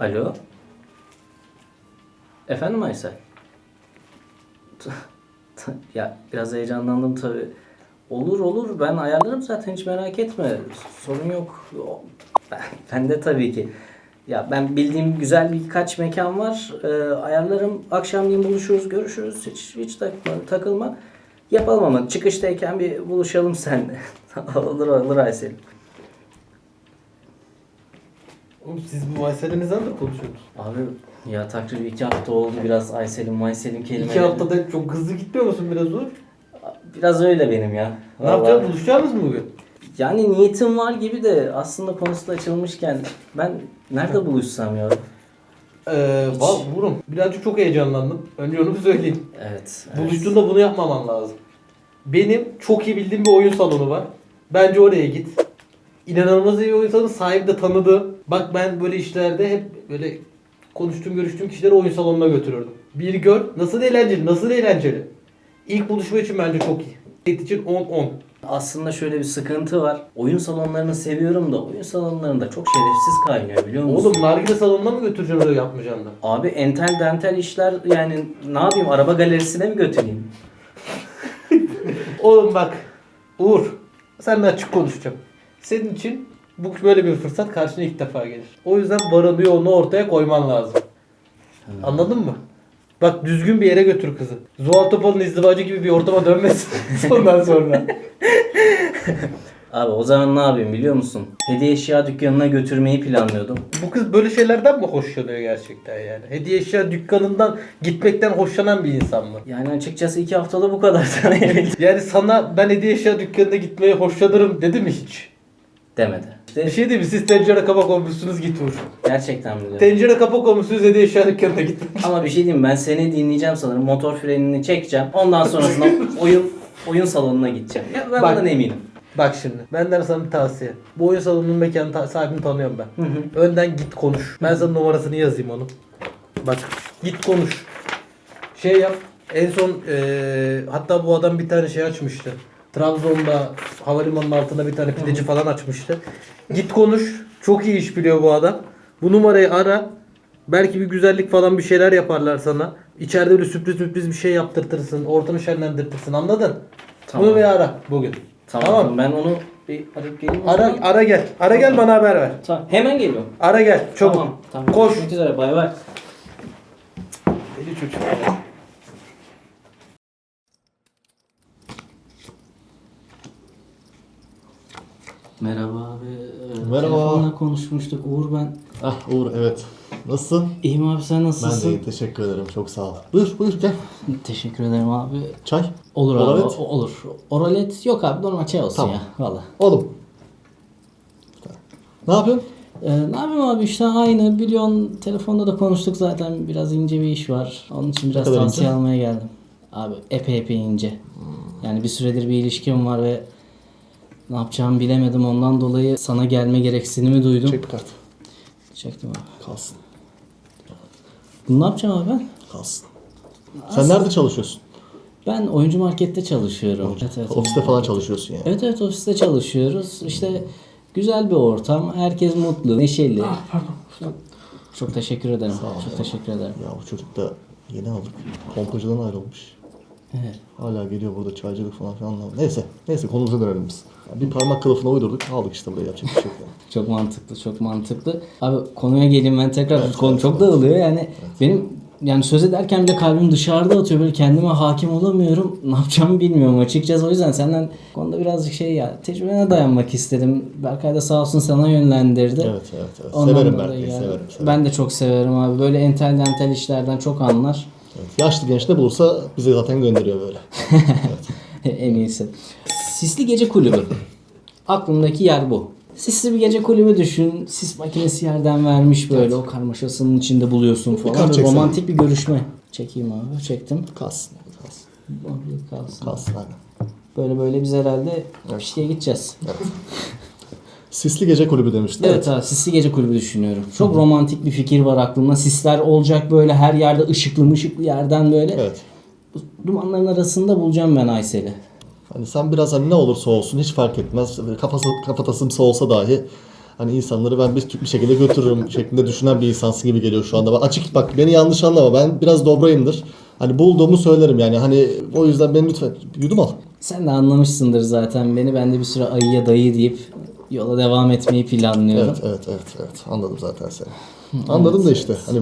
Alo. Efendim Aysel? ya biraz heyecanlandım tabi. Olur olur ben ayarlarım zaten hiç merak etme. Sorun yok. Ben de tabii ki. Ya ben bildiğim güzel birkaç mekan var. Ee, ayarlarım. Akşamleyin buluşuruz, görüşürüz. Hiç hiç takma, takılma. Yapalım ama çıkıştayken bir buluşalım seninle. olur olur Aysel. Oğlum siz bu Aysel'inizden de konuşuyorsunuz. Abi ya takribi iki hafta oldu biraz Aysel'in Maysel'in kelimeleri. İki haftada çok hızlı gitmiyor musun biraz Uğur? Biraz öyle benim ya. Ne Vallahi. yapacağız? Buluşacağız mı bugün? Yani niyetim var gibi de aslında konusu açılmışken ben nerede buluşsam ya? Ee, val Uğur'um birazcık çok heyecanlandım. Önce onu söyleyeyim. Evet. evet. Buluştuğunda bunu yapmaman lazım. Benim çok iyi bildiğim bir oyun salonu var. Bence oraya git. İnanılmaz iyi oyun salonu. Sahibi de tanıdı. Bak ben böyle işlerde hep böyle konuştuğum görüştüğüm kişileri oyun salonuna götürürdüm. Bir gör nasıl eğlenceli nasıl eğlenceli. İlk buluşma için bence çok iyi. Date için 10-10. Aslında şöyle bir sıkıntı var. Oyun salonlarını seviyorum da oyun salonlarında çok şerefsiz kaynıyor biliyor musun? Oğlum nargile salonuna mı götüreceksin öyle yapmayacaksın da? Abi entel dentel işler yani ne yapayım araba galerisine mi götüreyim? Oğlum bak Uğur seninle açık konuşacağım. Senin için bu böyle bir fırsat karşına ilk defa gelir. O yüzden varını yoğunu ortaya koyman lazım. Anladın mı? Bak düzgün bir yere götür kızı. Zuhal Topal'ın izdivacı gibi bir ortama dönmesin ondan sonra. Abi o zaman ne yapayım biliyor musun? Hediye eşya dükkanına götürmeyi planlıyordum. Bu kız böyle şeylerden mi hoşlanıyor gerçekten yani? Hediye eşya dükkanından gitmekten hoşlanan bir insan mı? Yani açıkçası iki haftada bu kadar tanıyabildim. Yani sana ben hediye eşya dükkanına gitmeyi hoşlanırım dedi mi hiç? Demedi. Bir İşte şey değil mi? Siz tencere kapak olmuşsunuz git Uğur. gerçekten biliyorum. Tencere kapak olmuşsunuz hediye eşya dükkanına gittim. Ama bir şey diyeyim ben seni dinleyeceğim sanırım. Motor frenini çekeceğim. Ondan sonrasında oyun oyun salonuna gideceğim. Ya ben Bak. bundan eminim. Bak şimdi benden sana bir tavsiye. Bu oyun salonunun mekanı ta- sahibini tanıyorum ben. Hı hı. Önden git konuş. Ben sana numarasını yazayım onun. Bak git konuş. Şey yap. En son eee, hatta bu adam bir tane şey açmıştı. Trabzon'da havalimanının altında bir tane pideci falan açmıştı. Git konuş. Çok iyi iş biliyor bu adam. Bu numarayı ara. Belki bir güzellik falan bir şeyler yaparlar sana. İçeride öyle sürpriz sürpriz bir şey yaptırtırsın. Ortamı şenlendirtirsin. Anladın? Tamam. Bunu bir ara bugün. Tamam. Tamam. Ben onu bir arayıp geleyim. o Ara zaman. ara gel. Ara gel bana haber ver. Tamam. Hemen geliyorum. Ara gel. Çabuk. Tamam. tamam. Koş. Görüşmek üzere. Bay bay. Deli çocuk. Merhaba abi. Ee, Merhaba. Telefonla konuşmuştuk. Uğur ben. Ah Uğur evet. Nasılsın? İyiyim abi sen Ben nasılsın? de iyi teşekkür ederim çok sağ ol. Buyur buyur gel. Teşekkür ederim abi. Çay. Olur Oralet? abi. o- olur. Oralet yok abi. Normal çay olsun Tamam. ya. Valla. Oğlum. Ne yapıyorsun? Ee, ne yapayım abi işte aynı biliyorsun telefonda da konuştuk zaten biraz ince bir iş var. Onun için biraz tavsiye almaya geldim. Abi epey epey ince. Yani bir süredir bir ilişkim var ve ne yapacağımı bilemedim ondan dolayı sana gelme gereksinimi duydum. Çek bir kart. Çektim abi. Kalsın. Bunu ne yapacağım abi ben? Kalsın. Sen nerede çalışıyorsun? Ben oyuncu markette çalışıyorum. Evet, evet, Ofiste falan çalışıyorsun yani. Evet evet ofiste çalışıyoruz. İşte güzel bir ortam. Herkes mutlu, neşeli. Çok, çok teşekkür ederim. Çok teşekkür ederim. Ya bu çocuk da yeni aldık. Pompacıdan ayrılmış. Evet. Hala geliyor burada çaycılık falan filan. Neyse. Neyse konumuza dönelim biz. Bir parmak kılıfına uydurduk. Aldık işte buraya yapacak bir şey yok yani. Çok mantıklı, çok mantıklı. Abi konuya geleyim ben tekrar. Konu çok dağılıyor yani. Benim yani söz ederken bile kalbim dışarıda atıyor. Böyle kendime hakim olamıyorum. Ne yapacağımı bilmiyorum açıkçası. O yüzden senden konuda birazcık şey ya tecrübene dayanmak istedim. Berkay da sağ olsun sana yönlendirdi. Evet evet evet. Ondan severim Berkay'ı severim, severim. Ben de çok severim abi. Böyle entel dentel işlerden çok anlar. Evet. Yaşlı genç ne bulursa bize zaten gönderiyor böyle. en iyisi. Sisli Gece Kulübü. Aklımdaki yer bu. Sisli bir gece kulübü düşün. Sis makinesi yerden vermiş böyle. O karmaşasının içinde buluyorsun falan. çeksene. Romantik bir görüşme. Çekeyim abi. Çektim. Kalsın. Kalsın. Kalsın. Kalsın. Böyle böyle biz herhalde piştiye gideceğiz. Sisli Gece Kulübü demiştin. Evet abi sisli gece kulübü düşünüyorum. Çok romantik bir fikir var aklımda. Sisler olacak böyle her yerde ışıklı ışıklı yerden böyle. Evet. Dumanların arasında bulacağım ben Aysel'i. Hani sen biraz hani ne olursa olsun hiç fark etmez. Kafası, kafatasımsı olsa dahi hani insanları ben bir, bir şekilde götürürüm şeklinde düşünen bir insansın gibi geliyor şu anda. Ben açık bak beni yanlış anlama ben biraz dobrayımdır. Hani bulduğumu söylerim yani hani o yüzden beni lütfen yudum al. Sen de anlamışsındır zaten beni. Ben de bir süre ayıya dayı deyip yola devam etmeyi planlıyorum. Evet evet evet evet anladım zaten seni. Anladım da işte hani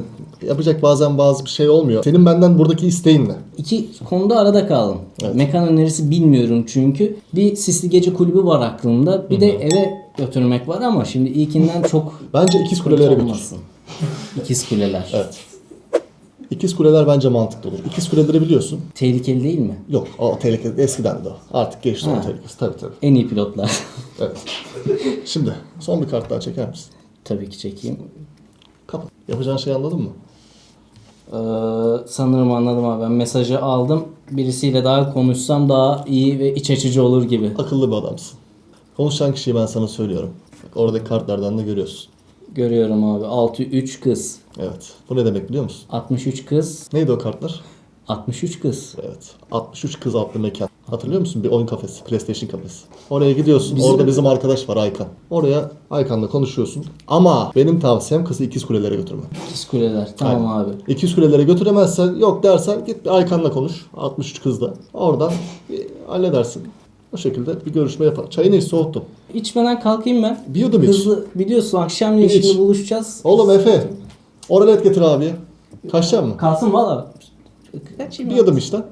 yapacak bazen bazı bir şey olmuyor. Senin benden buradaki isteğin ne? İki konuda arada kaldım. Evet. Mekan önerisi bilmiyorum çünkü. Bir sisli gece kulübü var aklımda. Bir de eve götürmek var ama şimdi ilkinden çok Bence ikiz kulelere götür. İkiz kuleler. Evet. İkiz kuleler bence mantıklı olur. İkiz kuleleri biliyorsun. Tehlikeli değil mi? Yok o tehlike eskiden de o. Artık geçti Ha. o tehlikesi. Tabii tabii. En iyi pilotlar. Evet. Şimdi son bir kart daha çeker misin? Tabii ki çekeyim. Kapat. Yapacağın şeyi anladın mı? Ee, sanırım anladım abi. Ben mesajı aldım. Birisiyle daha konuşsam daha iyi ve iç açıcı olur gibi. Akıllı bir adamsın. Konuşan kişiyi ben sana söylüyorum. Bak oradaki kartlardan da görüyorsun. Görüyorum abi. 6-3 kız. Evet. Bu ne demek biliyor musun? 63 kız. Neydi o kartlar? 63 kız. Evet. 63 kız adlı mekan. Hatırlıyor musun? Bir oyun kafesi, PlayStation kafesi. Oraya gidiyorsun. Bizim- Orada bizim arkadaş var Aykan. Oraya Aykan'la konuşuyorsun. Ama benim tavsiyem kızı ikiz kulelere götürme. İkiz kuleler. Tamam abi. İkiz kulelere götüremezsen yok dersen git bir Aykan'la konuş. 63 kızla. Oradan halledersin. O şekilde bir görüşme yapar. Çayını hiç soğuttum. İçmeden kalkayım ben. Bir yudum iç. Hızlı biliyorsun akşamleyin Bir iç. şimdi buluşacağız. Oğlum Efe. Oralet getir abiye. Kaçacak mı? Kalsın valla. Kaçayım Bir ya. yudum iç lan.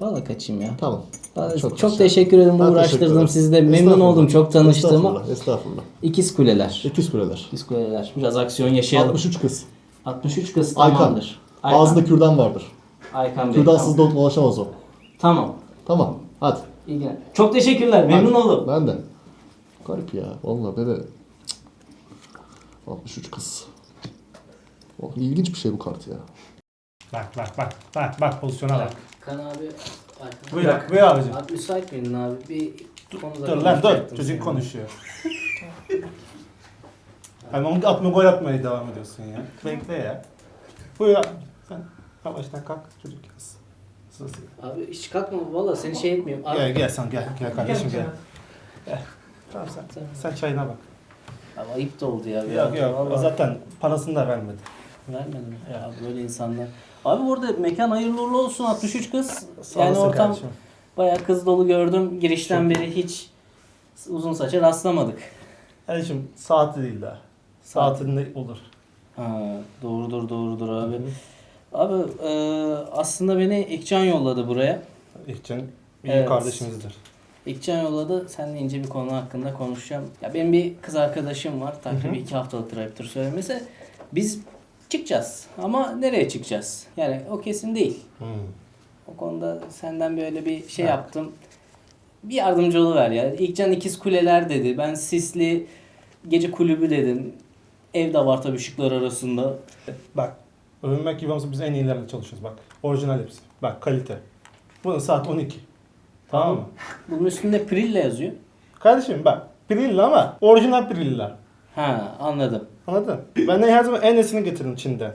Valla kaçayım ya. Tamam. Vallahi Çok çok, teşekkür ederim. Ben teşekkür Uğraştırdım ederim. sizi de. Memnun Estağfurullah. oldum çok tanıştığıma. Estağfurullah. Estağfurullah. İkiz kuleler. İkiz kuleler. İkiz kuleler. Biraz aksiyon yaşayalım. 63 kız. 63 kız Aykan. tamamdır. Aykan. Ağzında kürdan vardır. Aykan Bey. Kürdansız tamam. da dolaşamaz o. Tamam. Tamam. Hadi. İlgilen. Çok teşekkürler. Memnun oldum. Ben de. Garip ya. Vallahi böyle cık. 63 kız. Oh, ilginç bir şey bu kart ya. Bak bak bak bak bak pozisyona bak. Kan abi. Aykan. Buyur, buyur abicim. Abi müsait miydin abi? Bir konuda Dur lan dur konuşacaktım çocuk seninle. konuşuyor. Hani onu atma gol atmaya devam ediyorsun ya. Bekle ya. Buyur abi. Sen yavaştan kalk çocuk yaz. Abi hiç kalkma valla seni şey etmeyeyim. Abi, Gel gel sen gel gel kardeşim gel. Gel. Tamam sen, sen çayına bak. Abi ayıp da oldu ya. Yok yok Vallahi. zaten parasını da vermedi. Vermedim ya abi böyle insanlar. Abi burada mekan hayırlı uğurlu olsun 63 kız. Sağ yani olasın ortam kardeşim. bayağı kız dolu gördüm. Girişten beri hiç uzun saça rastlamadık. Kardeşim saati değil daha. Saatinde olur. Ha, doğrudur doğrudur abi. Abi e, aslında beni İkcan yolladı buraya. İlkcan iyi Evet. kardeşimizdir. İkcan yolladı. Seninle ince bir konu hakkında konuşacağım. Ya benim bir kız arkadaşım var. Takribi iki haftalık traktör söylemesi. Biz çıkacağız. Ama nereye çıkacağız? Yani o kesin değil. Hmm. O konuda senden böyle bir şey yaptım. Bir yardımcı oluver ya. İlkcan ikiz kuleler dedi. Ben sisli gece kulübü dedim. Ev de var tabii ışıklar arasında. Bak, övünmek gibi olmasa biz en iyilerle çalışıyoruz bak. Orijinal hepsi. Bak kalite. Bunun saat 12. Tamam mı? Bunun üstünde Prilla yazıyor. Kardeşim bak, Prilla ama orijinal Prilla. Ha anladım. Anladın? Ben de her zaman en iyisini getiririm Çin'den.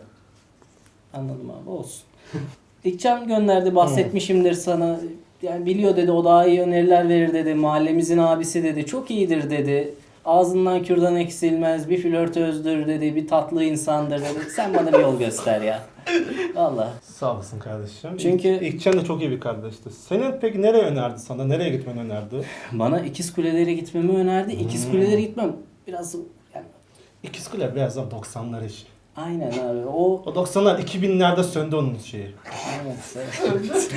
Anladım abi olsun. İlkcan gönderdi bahsetmişimdir sana. Yani biliyor dedi o daha iyi öneriler verir dedi. Mahallemizin abisi dedi. Çok iyidir dedi. Ağzından kürdan eksilmez. Bir flörtözdür dedi. Bir tatlı insandır dedi. Sen bana bir yol göster ya. Valla. Sağ olasın kardeşim. Çünkü- İlk, İlkcan da çok iyi bir kardeşti. Senin peki nereye önerdi sana? Nereye gitmeni önerdi? Bana ikiz kulelere gitmemi önerdi. İkiz kulelere gitmem. Biraz yani, İkiz Kule biraz daha 90'lar işi. aynen abi. O O 90'lar 2000'lerde söndü onun şeyi. Evet.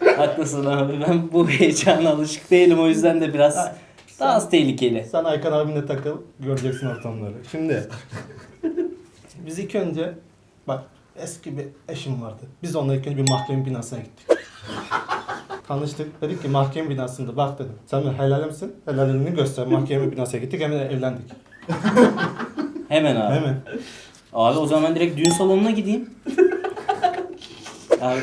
Haklısın abi. Ben bu heyecana alışık değilim. O yüzden de biraz daha az tehlikeli. Sen Aykan abinle takıl, göreceksin ortamları. Şimdi, biz ilk önce, bak eski bir eşim vardı. Biz onunla ilk önce bir mahkeme binasına gittik. Tanıştık, dedik ki mahkeme binasında bak dedim. Sen bir helal misin? Helalini göster. Mahkeme binasına gittik, hemen evlendik. Hemen abi. Hemen. Abi o zaman direkt düğün salonuna gideyim. Abi,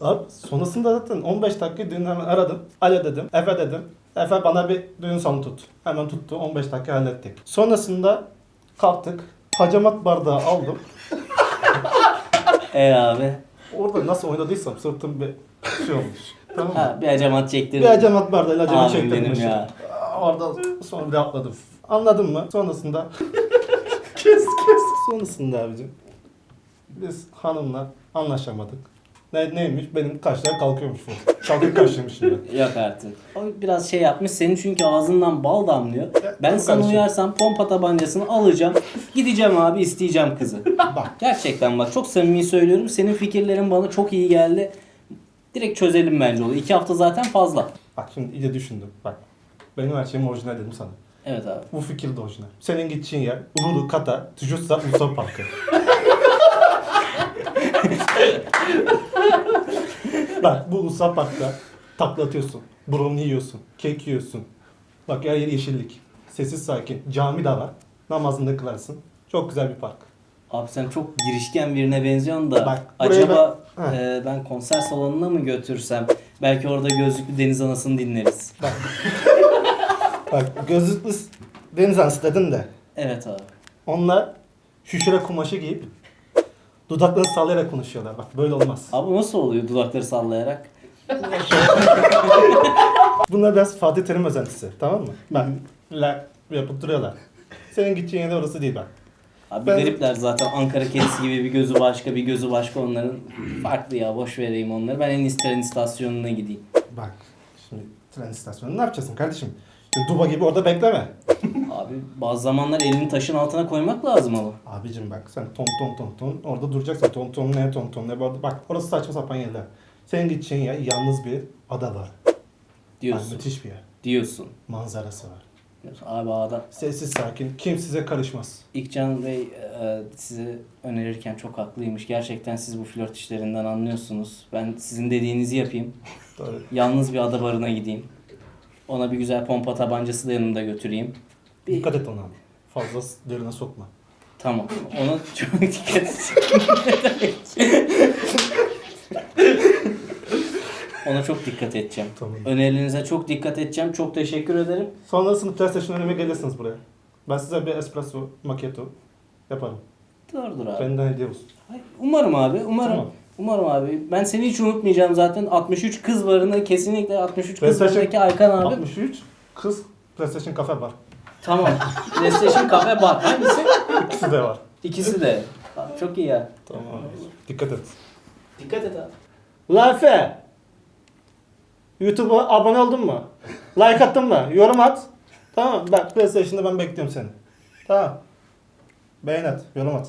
Abi sonrasında zaten 15 dakika düğün hemen aradım. Alo dedim, Efe dedim. Efe bana bir düğün salonu tut. Hemen tuttu, 15 dakika hallettik. Sonrasında kalktık, hacamat bardağı aldım. e abi. Orada nasıl oynadıysam sırtım bir şey olmuş. Tamam mı? Ha, bir acamat çektirdim. Bir hacamat bardağıyla acaba Abim çektim. benim ya. Orada sonra bir rahatladım. Anladın mı? Sonrasında kes kes. Sonrasında abicim biz hanımla anlaşamadık. Ne, neymiş? Benim kaşlar kalkıyormuş bu. Kalkık kaşlıymışım ben. Yok artık. O biraz şey yapmış. Senin çünkü ağzından bal damlıyor. Ben sana karışık. uyarsam pompa tabancasını alacağım. Gideceğim abi isteyeceğim kızı. Bak Gerçekten bak çok samimi söylüyorum. Senin fikirlerin bana çok iyi geldi. Direkt çözelim bence onu. İki hafta zaten fazla. bak şimdi iyice düşündüm. Bak benim her şeyim orijinal dedim sana. Evet abi. Bu fikir de orijinal. Senin gideceğin yer Ululu Kata, Tujutsa Ulusal Parkı. Bak bu Ulusal Park'ta takla atıyorsun. Brownie yiyorsun. Kek yiyorsun. Bak her yer yeşillik. Sessiz sakin. Cami de var. Namazını da kılarsın. Çok güzel bir park. Abi sen çok girişken birine benziyorsun da Bak, buraya acaba ben- e, ben konser salonuna mı götürsem? Belki orada gözlüklü deniz anasını dinleriz. Bak gözlüklü deniz anası dedin de. Evet abi. Onlar şüşüre kumaşı giyip dudaklarını sallayarak konuşuyorlar. Bak böyle olmaz. Abi nasıl oluyor dudakları sallayarak? Bunlar biraz Fatih Terim özentisi. Tamam mı? Bak la yapıp duruyorlar. Senin gideceğin yer orası değil bak. Abi Ben- garipler zaten Ankara kedisi gibi bir gözü başka bir gözü başka onların. Farklı ya boş vereyim onları. Ben en iyisi tren istasyonuna gideyim. Bak şimdi tren istasyonu ne yapacaksın kardeşim? Duba gibi orada bekleme. Abi bazı zamanlar elini taşın altına koymak lazım ama. Abicim bak sen ton ton ton ton orada duracaksın. Ton ton ne ton ton ne bak orası saçma sapan yerler. Senin gideceğin yer yalnız bir ada var. Diyorsun. müthiş bir yer. Diyorsun. Manzarası var. Diyorsun. Abi adam Sessiz sakin. Kim size karışmaz. İlkcan Bey e, size önerirken çok haklıymış. Gerçekten siz bu flört işlerinden anlıyorsunuz. Ben sizin dediğinizi yapayım. Doğru. Yalnız bir ada barına gideyim. Ona bir güzel pompa tabancası da yanımda götüreyim. Bir, Dikkat et ona. Fazla derine sokma. tamam. Ona çok dikkat et. Ona çok dikkat edeceğim. Tamam. Önerilerinize çok dikkat edeceğim. Çok teşekkür ederim. Sonrasında PlayStation önüme gelirsiniz buraya. Ben size bir espresso macchiato yaparım. Doğrudur abi. Benden hediye olsun. Umarım abi. Umarım. Tamam. Umarım abi. Ben seni hiç unutmayacağım zaten. 63 kız varını kesinlikle 63 kız PlayStation varındaki Aykan abi. 63 kız PlayStation kafe var. Tamam. PlayStation kafe bar. Hangisi? İkisi de var. İkisi de. Abi çok iyi ya. Tamam. Dikkat et. Dikkat et abi. Lafe. YouTube'a abone oldun mu? Like attın mı? Yorum at. Tamam. Bak PlayStation'da ben bekliyorum seni. Tamam. Beğen at. Yorum at.